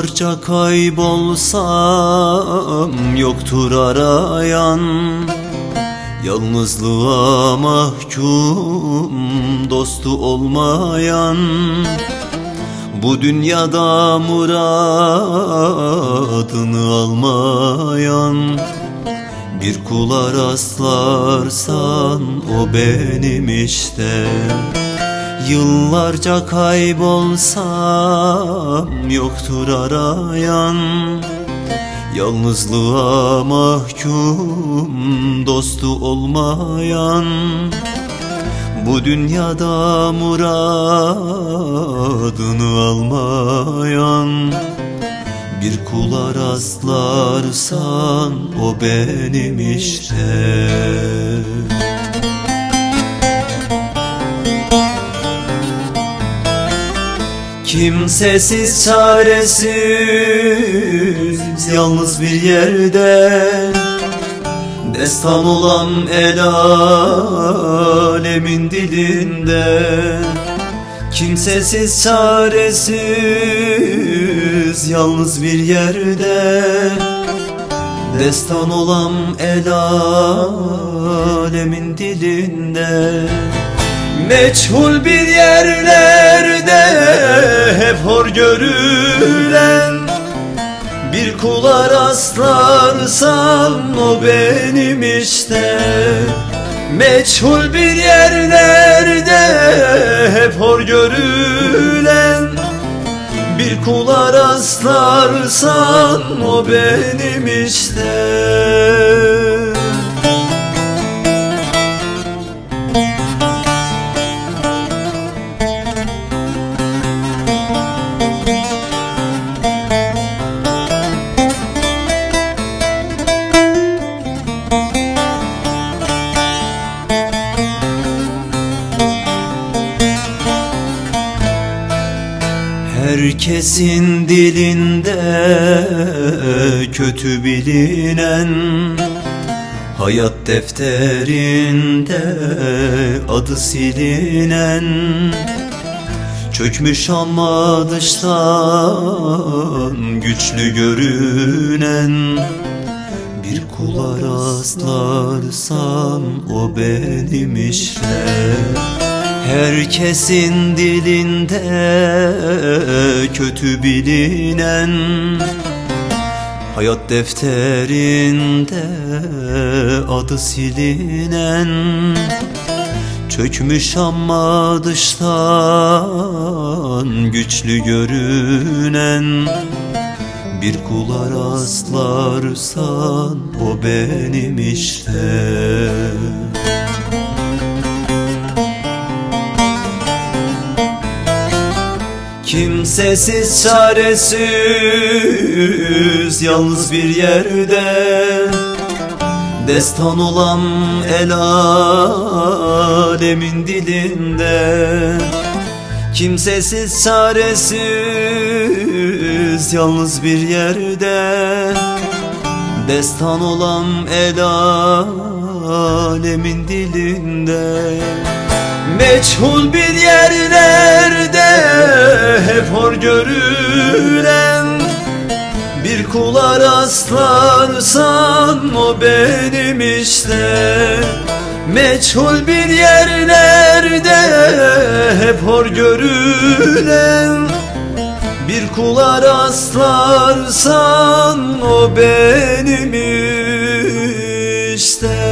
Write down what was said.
Yıllarca kaybolsam yoktur arayan. Yalnızlığa mahkum dostu olmayan. Bu dünyada muradını almayan. Bir kula rastlarsan o benim işte Yıllarca kaybolsam yoktur arayan. Yalnızlığa mahkum dostu olmayan. Bu dünyada muradını almayan. Bir kula rastlarsan o benim işte Kimsesiz çaresiz yalnız bir yerde Destan olan el alemin dilinde. Kimsesiz çaresiz yalnız bir yerde Destan olan el alemin dilinde. Meçhul bir hor görülen Bir kula rastlarsan o benim işte. Meçhul bir yerlerde hep hor görülen Bir kula rastlarsan o benim işte Herkesin dilinde kötü bilinen Hayat defterinde adı silinen Çökmüş ama dıştan güçlü görünen Bir kula rastlarsam o benim işte Herkesin dilinde kötü bilinen Hayat defterinde adı silinen Çökmüş ama dıştan güçlü görünen Bir kula rastlarsan o benim işte Kimsesiz çaresiz yalnız bir yerde Destan olan el alemin dilinde. Kimsesiz çaresiz yalnız bir yerde Destan olan el alemin dilinde. Meçhul bir yerlerde hep hor görülen Bir kula rastlarsan o benim işte. Meçhul bir yerlerde hep hor görülen Bir kula rastlarsan o benim işte